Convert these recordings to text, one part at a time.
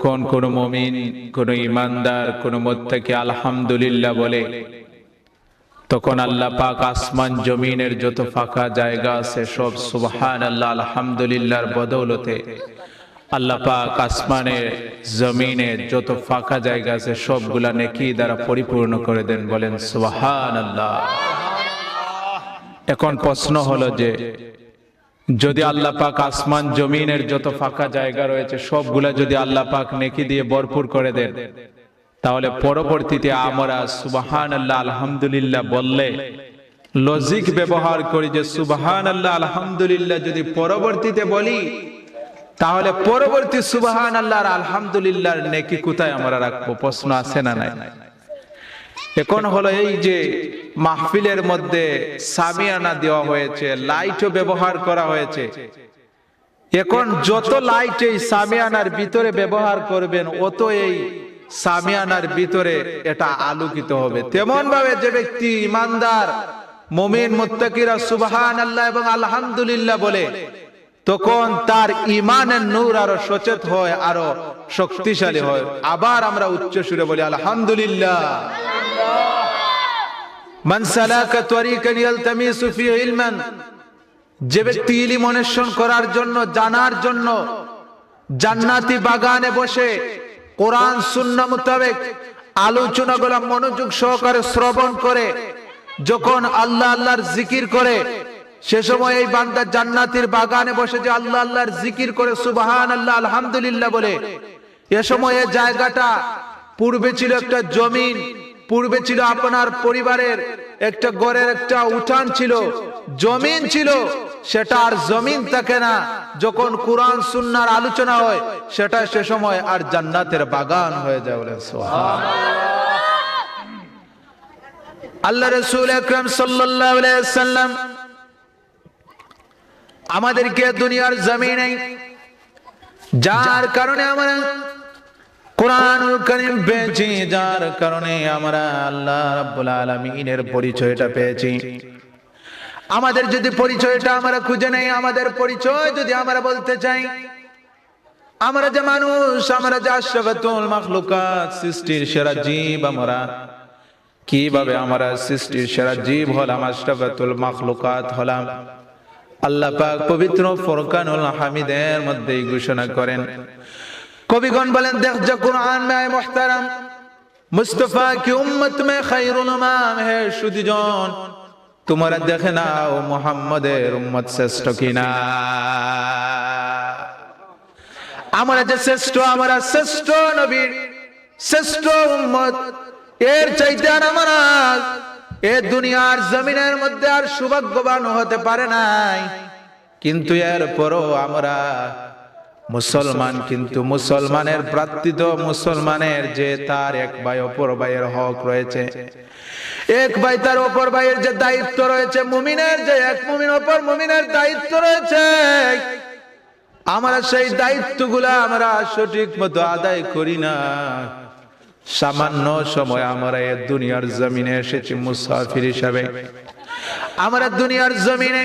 তখন কোন মমিন, কোন ইমানদার, কোন মোত্তাকে আলহামদুলিল্লাহ বলে, তখন আল্লাহ পাক আসমান জমিনের যত ফাঁকা জায়গা আছে সব সুবহান আল্লাহ আলহামদুলিল্লাহর বদৌলতে আল্লাহ পাক আসমানের জমিনের যত ফাঁকা জায়গা আছে সবগুলা নেকি দ্বারা পরিপূর্ণ করে দেন, বলেন সুবহান আল্লাহ এখন প্রশ্ন হলো যে যদি আল্লাহ পাক আসমান জমিনের যত ফাঁকা জায়গা রয়েছে, সবগুলা যদি আল্লাহ পাক নেকি দিয়ে ভরপুর করে দেন, তাহলে পরবর্তীতে আমরা সুবাহান আল্লাহ আলহামদুলিল্লাহ বললে লজিক ব্যবহার করি যে সুবাহান আল্লাহ আলহামদুলিল্লাহ যদি পরবর্তীতে বলি, তাহলে পরবর্তী সুবাহান আল্লাহর আলহামদুলিল্লাহর নেকি কোথায় আমরা রাখব? প্রশ্ন আছে না নাই? এখন হলো এই যে মাহফিলের মধ্যে সামিয়ানা দেওয়া হয়েছে, লাইটও ব্যবহার করা হয়েছে। এখন যত লাইট এই সামিয়ানার ভিতরে ব্যবহার করবেন, অত এই সামিয়ানার ভিতরে এটা আলোকিত হবে। তেমন ভাবে যে ব্যক্তি ইমানদার, মমিন, মুত্তাকিরা সুবহান আল্লাহ এবং আলহামদুলিল্লাহ বলে, তখন তার ইমানের নূর আরও সচেত হয়, আরও শক্তিশালী হয়। আবার আমরা উচ্চ সুরে বলি, আলহামদুলিল্লাহ। মান সালাকা তরিকান ইয়ালতামিসু ফিহি ইলমান। যে ব্যক্তি ইলম অন্বেষণ করার জন্য, জানার জন্য জান্নাতি বাগানে বসে কোরআন, সুন্নাহ মোতাবেক আলোচনাগুলো মনোযোগ সহকারে শ্রবণ করে, যখন আল্লাহ আল্লাহর জিকির করে, সে সময় এই বান্দা জান্নাতির বাগানে বসে যে আল্লাহ আল্লাহর জিকির করে সুবহান আল্লাহ আলহামদুলিল্লাহ বলে, এ সময় জায়গাটা পূর্বে ছিল একটা জমিন পূর্বে ছিল আপনার পরিবারের একটা গড়ের একটা উঠান ছিল, জমিন ছিল, সেটা আর জমিন থাকে না। যখন কোরআন, সুন্নার আলোচনা হয়, সেটা সে সময় আর জান্নাতের বাগান হয়ে যায় বলে আল্লাহ রসুল আকরাম সাল্লাম আমাদেরকে দুনিয়ার জমিনে যার কারণে আমরা কোরআনুল করিম পেয়েছি, যার কারণে আমরা আল্লাহ রাব্বুল আলামিনের পরিচয়টা পেয়েছি। আমাদের যদি পরিচয়টা আমরা খুঁজে নেই, আমাদের পরিচয় যদি আমরা বলতে চাই, আমরা যে মানুষ, আমরা যে আশরাফাতুল মাখলুকাত, সৃষ্টির সেরা জীব আমরা। কীভাবে আমরা সৃষ্টির সেরা জীব হলাম, আশরাফাতুল মাখলুকাত হলাম? আল্লাহ পাক পবিত্র ফরকানুল হামিদের মধ্যে ঘোষণা করেন কবিগণ বলেন, দেখ যে কুরআন মে মুহতারাম। মুস্তফা কি উম্মত মে খায়রুল উমাম হে সুদীজন? তোমরা দেখে নাও মুহাম্মাদের উম্মত শ্রেষ্ঠ কিনা। আমরা যে শ্রেষ্ঠ, আমরা শ্রেষ্ঠ নবীর শ্রেষ্ঠ উম্মত। এর চাইতে আর আমরা এ দুনিয়ার জমিনের মধ্যে আর সৌভাগ্যবান হতে পারে নাই। কিন্তু এর এরপরও আমরা মুসলমান কিন্তু মুসলমানের প্রার্থিত মুসলমানের যে তার এক ভাই, অপর ভাইয়ের হক রয়েছে। এক ভাই তার, অপর ভাইয়ের যে দায়িত্ব রয়েছে, মুমিনের যে এক মুমিন, অপর মুমিনের দায়িত্ব রয়েছে। আমরা সেই দায়িত্বগুলা আমরা সঠিক মতো আদায় করি না। সামান্য সময় আমরা এ দুনিয়ার জমিনে এসেছি মুসাফির হিসাবে। আমরা দুনিয়ার জমিনে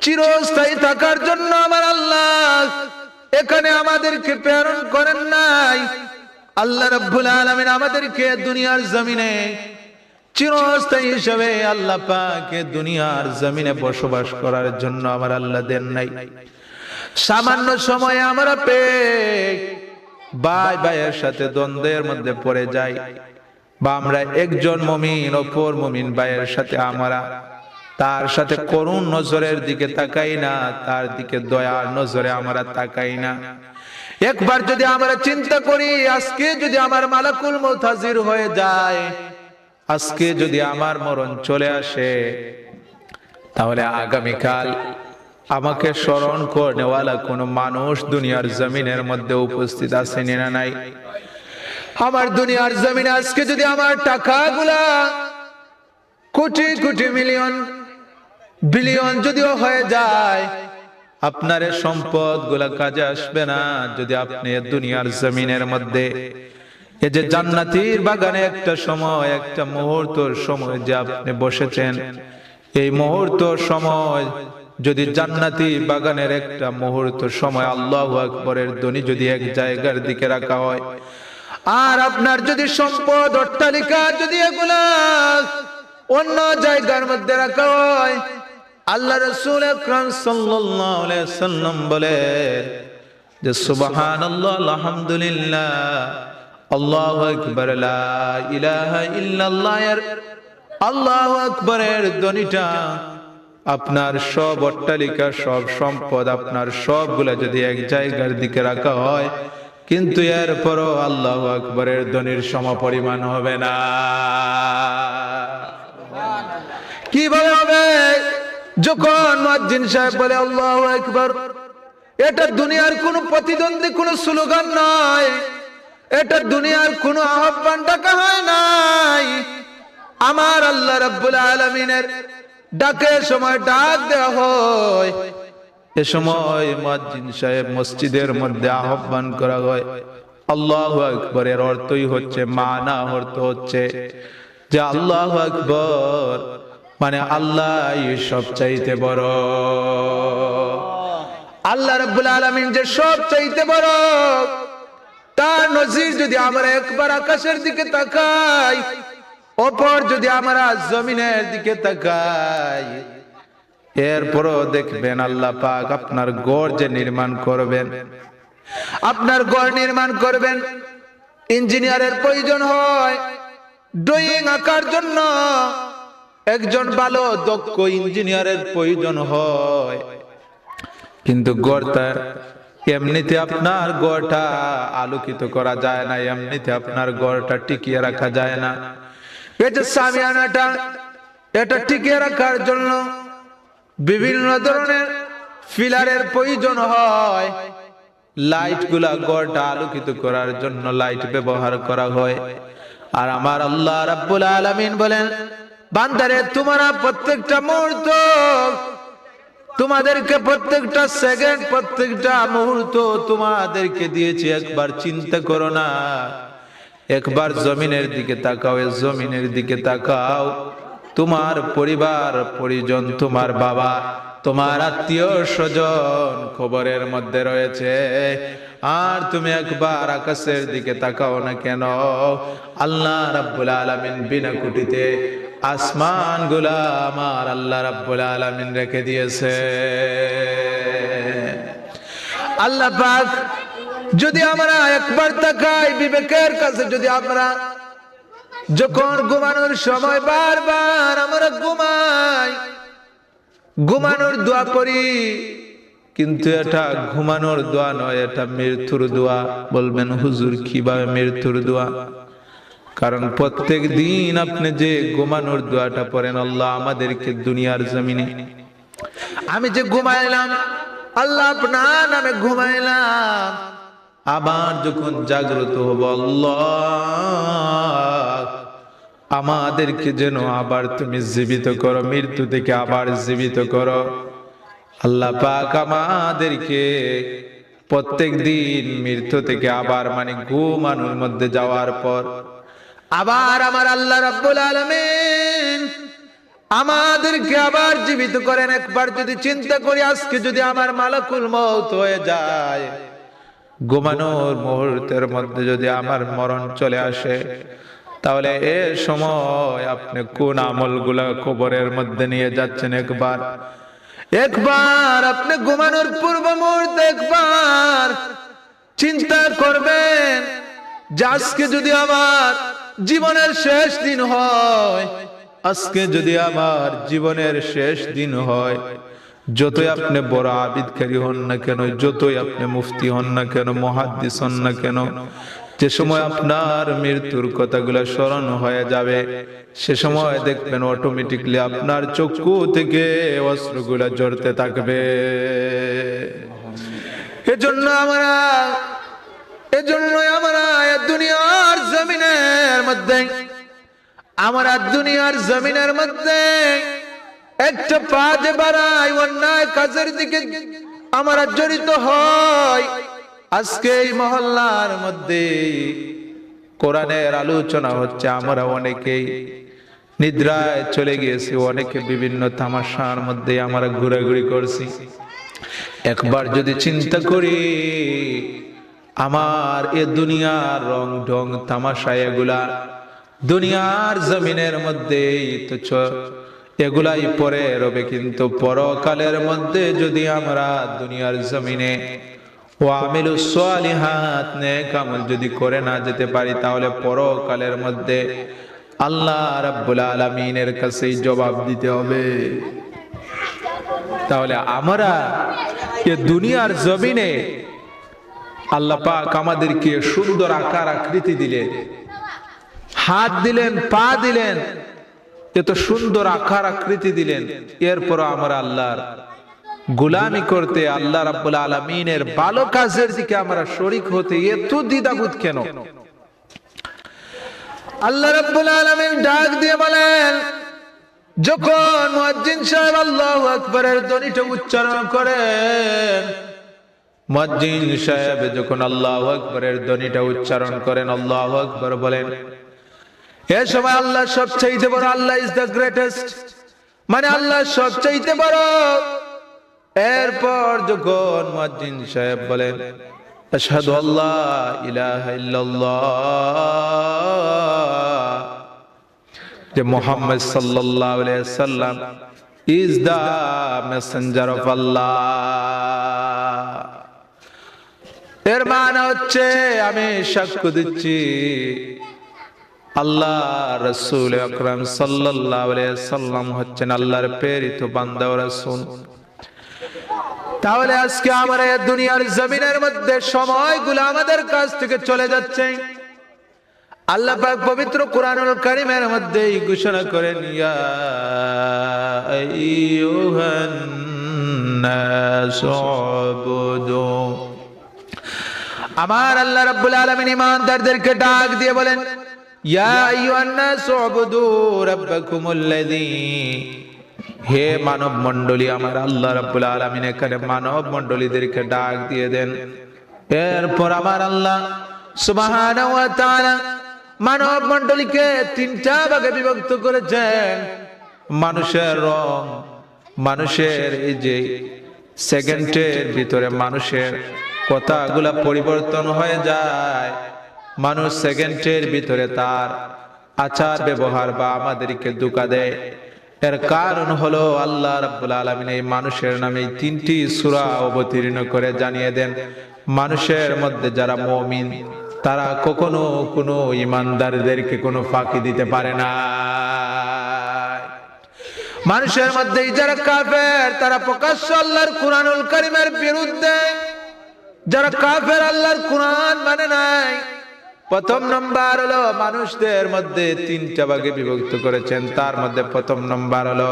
চিরস্থায়ী থাকার জন্য আমার আল্লাহ এখানে আমাদেরকে প্রেরণ করেন নাই। আল্লাহ রাব্বুল আলামিন আমাদেরকে দুনিয়ার জমিনে চিরস্থায়ী হিসাবে আল্লাহ পাকে দুনিয়ার জমিনে বসবাস করার জন্য আমার আল্লাহ দেন নাই। সামান্য সময় আমরা পেয়ে ভাই ভাইয়ের সাথে দ্বন্দ্বের মধ্যে পড়ে যাই। বা আমরা একজন মমিন, অপর মমিন ভাইয়ের সাথে আমরা তার সাথে করুণ নজরের দিকে তাকাই না, তার দিকে দয়ার নজরে আমরা তাকাই না। একবার যদি আমরা চিন্তা করি, আজকে যদি আমার মালাকুল মৌত হাজির হয়ে যায়, আজকে যদি আমার মরণ চলে আসে, তাহলে আগামীকাল আমাকে স্মরণ করনেওয়ালা কোন মানুষ দুনিয়ার জমিনের মধ্যে উপস্থিত আছে না নাই। আমার দুনিয়ার জমিনে আজকে যদি আমার টাকাগুলা কোটি কোটি মিলিয়ন বিলিয়ন যদিও হয়ে যায়, আপনার সম্পদগুলা কাজে আসবে না যদি আপনি দুনিয়ার জমিনের মধ্যে, এই যে জান্নাতির বাগানে একটা সময়, একটা মুহূর্তর সময় যে আপনি বসেছেন, এই মুহূর্ত সময় যদি জান্নাতি বাগানের একটা মুহূর্ত সময় আল্লাহ আকবরের ধ্বনি যদি এক জায়গার দিকে রাখা হয়, আর আপনার যদি সম্পদ অট্টালিকা যদি এগুলা অন্য জায়গার মধ্যে রাখা হয় আল্লাহ রসুল আকরাম সাল্লাল্লাহু আলাইহি সাল্লাম বলেন যে, সুবহানাল্লাহ, আলহামদুলিল্লাহ, আল্লাহু আকবার, লা ইলাহা ইল্লাল্লাহ, এর আল্লাহু আকবরের ধ্বনিটা আপনার সব অট্টালিকা, সব সম্পদ আপনার সবগুলা যদি এক জায়গার দিকে রাখা হয়, কিন্তু এরপরও আল্লাহ আকবরের ধ্বনির সমপরিমাণ হবে না। কীভাবে হবে যখন মুয়াজ্জিন সাহেব বলে, আল্লাহ আকবার, এটা দুনিয়ার কোনো প্রতিদ্বন্দ্বী, কোনো স্লোগান নয় এটা দুনিয়ার কোনো আহ্বান ডাকা হয় নাই। আমার আল্লাহ রাব্বুল আলামিনের ডাকের সময় ডাক দেওয়া হয়। এ সময় মুয়াজ্জিন সাহেব মসজিদের মধ্যে আহ্বান করা হয়, আল্লাহু আকবরের অর্থই হচ্ছে, মানা অর্থ হচ্ছে যে, আল্লাহু আকবর মানে আল্লাহ সব চাইতে বড়। আল্লাহ রাব্বুল আলামিন যে সব চাইতে বড়, তার নজির যদি আমরা একবার আকাশের দিকে তাকাই, অপর যদি আমরা জমিনের দিকে তাকাই, এরপরও দেখবেন আল্লাহ পাক আপনার গড় যে নির্মাণ করবেন, আপনার গড় নির্মাণ করবেন, ইঞ্জিনিয়ারের প্রয়োজন হয়, ড্রয়িং আঁকার জন্য একজন ভালো, দক্ষ ইঞ্জিনিয়ারের প্রয়োজন হয়। কিন্তু গড়টা এমনিতে আপনার গড়টা আলোকিত করা যায় না, এমনিতে আপনার গড়টা টিকিয়ে রাখা যায় না। এই যে সামিয়ানাটা, এটা টিকিয়ে রাখার জন্য বিভিন্ন ধরনের ফিলারের প্রয়োজন হয়। লাইটগুলা গড়টা আলোকিত করার জন্য লাইট ব্যবহার করা হয়। আর আমার আল্লাহ রাব্বুল আলামিন বলেন বান্দারে, তোমরা প্রত্যেকটা মুহূর্ত, তোমাদেরকে প্রত্যেকটা সেকেন্ড প্রত্যেকটা মুহূর্ত তোমাদেরকে দিয়েছি। একবার চিন্তা করো না। একবার জমিনের দিকে তাকাও জমিনের দিকে তাকাও। তোমার পরিবার, পরিজন, তোমার বাবা, তোমার আত্মীয় স্বজন খবরের মধ্যে রয়েছে। আর তুমি একবার আকাশের দিকে তাকাও না কেন? আল্লাহ রাব্বুল আলামিন বিনা কুটিতে আসমানগুলা আমার আল্লাহ রাব্বুল আলামিন রেখে দিয়েছে। আল্লাহ পাক যদি আমরা একবার তাকাই বিবেকের কাছে, যদি আমরা যখন ঘুমানোর সময় বারবার আমরা ঘুমাই, ঘুমানোর দোয়া করি কিন্তু এটা ঘুমানোর দোয়া নয়, এটা মৃত্যুর দোয়া। বলবেন, হুজুর, কীভাবে মৃত্যুর দোয়া? কারণ প্রত্যেক দিন আপনি যে ঘুমানোর দোয়াটা পড়েন, আল্লাহ আমাদেরকে দুনিয়ার জমিনে। আমি যে ঘুমাইলাম, আল্লাহ আপনার নামে ঘুমাইলাম। আবার যখন জাগ্রত হব, আল্লাহ আমাদেরকে যেন আবার তুমি জীবিত করো, মৃত্যু থেকে আবার জীবিত করো। আল্লাহ পাক আমাদেরকে প্রত্যেক দিন মৃত্যু থেকে আবার মানে ঘুমানোর মধ্যে যাওয়ার পর আবার আমার আল্লাহ রাব্বুল আলামিন আমাদেরকে আবার জীবিত করেন। একবার যদি চিন্তা করি, আজকে যদি আমার মালাকুল মত হয়ে যায়, ঘুমানোর মুহূর্তের মধ্যে যদি আমার মরণ চলে আসে, তাহলে এ সময় আপনি কোন আমলগুলা কবরের মধ্যে নিয়ে যাচ্ছেন একবার? একবার আপনি ঘুমানোর পূর্ব মুহূর্তে একবার চিন্তা করবেন যে আজকে যদি আমার জীবনের শেষ দিন হয়। আজকে যদি আমার জীবনের শেষ দিন হয়, যতই আপনি বড় আবিদকারী হন না কেন, যতই আপনি মুফতি হন না কেন, মহাদ্দিস হন না কেন, যে সময় আপনার মৃত্যুর কথাগুলো স্মরণ হয়ে যাবে, সে সময় দেখবেন অটোমেটিকলি আপনার চক্ষু থেকে অস্ত্রগুলা জড়তে থাকবে। এজন্য আমরা এজন্যই আমরা দুনিয়ার জমিনের মধ্যে, আমরা দুনিয়ার জমিনের মধ্যে একটা পা যে বাড়াই অন্যায় কাজের দিকে আমরা জড়িত হয়। আজকে এই মহল্লার মধ্যে কোরআনের আলোচনা হচ্ছে, আমরা অনেকেই নিদ্রায় চলে গিয়েছি, অনেকে বিভিন্ন তামাশার মধ্যে আমরা ঘোরাঘুরি করছি। একবার যদি চিন্তা করি আমার এ দুনিয়ার রং ঢং তামাশা এগুলা। দুনিয়ার জমিনের মধ্যেই তো এগুলাই পরে রবে কিন্তু পরকালের মধ্যে যদি আমরা দুনিয়ার জমিনে ও আমিলু সালিহাত, নেক আমল যদি করে না যেতে পারি, তাহলে পরকালের মধ্যে আল্লাহ রাব্বুল আলামিনের কাছেই জবাব দিতে হবে। তাহলে আমরা এ দুনিয়ার জমিনে আল্লাহ পাক আমাদেরকে সুন্দর আকার আকৃতি দিলেন হাত দিলেন, পা দিলেন, এত সুন্দর আকার আকৃতি দিলেন। এরপর আমরা আল্লাহর গুলামি করতে, আল্লাহ রাব্বুল আলামিনের ভালো কাজের দিকে আমরা শরিক হতে এত দ্বিধাবোধ কেন? আল্লাহ রাব্বুল আলামিন ডাক দিয়ে বলেন, যখন মুয়াজ্জিন সাহেব আল্লাহু আকবারের ধ্বনিটা উচ্চারণ করেন মুয়াজ্জিন সাহেব যখন আল্লাহু আকবারের ধ্বনিটা উচ্চারণ করেন, আল্লাহু আকবার বলেন, এ সময় আল্লাহ সবচাইতে বড় আল্লাহ ইজ দ্য গ্রেটেস্ট মানে আল্লাহ সবচাইতে বড়। এরপর যখন মুয়াজ্জিন সাহেব বলেন, আশহাদু আল্লাহ ইলাহা ইল্লাল্লাহ, যে মোহাম্মদ সাল্লাল্লাহু আলাইহি সাল্লাম is the messenger of Allah এর মানে হচ্ছে আমি সাক্ষ্য দিচ্ছি আল্লাহ রসুল আকরাম সাল্লাম হচ্ছেন আল্লাহর প্রেরিত বান্দা ও তাহলে আজকে আমার দুনিয়ার জমিনের মধ্যে সময়গুলো আমাদের কাছ থেকে চলে যাচ্ছে। আল্লাহ পবিত্র কোরআনুল কারীমের মধ্যে ঘোষণা করেন, ইয়া আইয়ুহান নাসু আমার আল্লাহ রাব্বুল আলামিন ইমানদারদেরকে ডাক দিয়ে বলেন, ইয়া আইয়ুহান নাসু উবুদু রাব্বাকুমুল্লাযী। হে মানব মণ্ডলী আমার আল্লাহ রাব্বুল আলামিন এখানে মানব মণ্ডলীদেরকে ডাক দিয়ে দেন। এরপর আমার আল্লাহ সুবহানাহু ওয়া তাআলা মানব মণ্ডলীকে তিনটা ভাগে বিভক্ত করেছেন। মানুষের রং, মানুষের এই যে সেকেন্ডের ভিতরে মানুষের কথাগুলা পরিবর্তন হয়ে যায়। মানুষ সেকেন্ডের ভিতরে তার আচার ব্যবহার বা আমাদেরকে দুকা দেয়। এর কারণ হলো আল্লাহ রাব্বুল আলামিন এই মানুষের নামে তিনটি সূরা অবতীর্ণ করে জানিয়ে দেন, মানুষের মধ্যে যারা মুমিন, তারা কখনো কোনো ইমানদারদেরকে কোনো ফাঁকি দিতে পারে না। মানুষের মধ্যে যারা কাফের, তারা প্রকাশ্য আল্লাহর কোরআনুল কারীমের বিরুদ্ধে যারা কাফের আল্লাহর কোরআন মানে নাই, প্রথম নম্বর হলো মানুষদের মধ্যে তিনটা ভাগে বিভক্ত করেছেন। তার মধ্যে প্রথম নম্বর হলো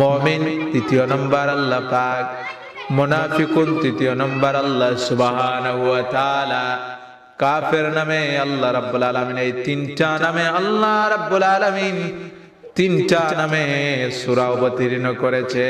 মমিন, তৃতীয় নম্বর আল্লাহ পাক, মুনাফিকুন, তৃতীয় নম্বর আল্লাহ সুবহানাহু ওয়া কাফের নামে আল্লাহ রাব্বুল আলামিন, এই তিনটা নামে আল্লাহ রাব্বুল আলামিন তিনটা নামে সূরা অবতীর্ণ করেছে।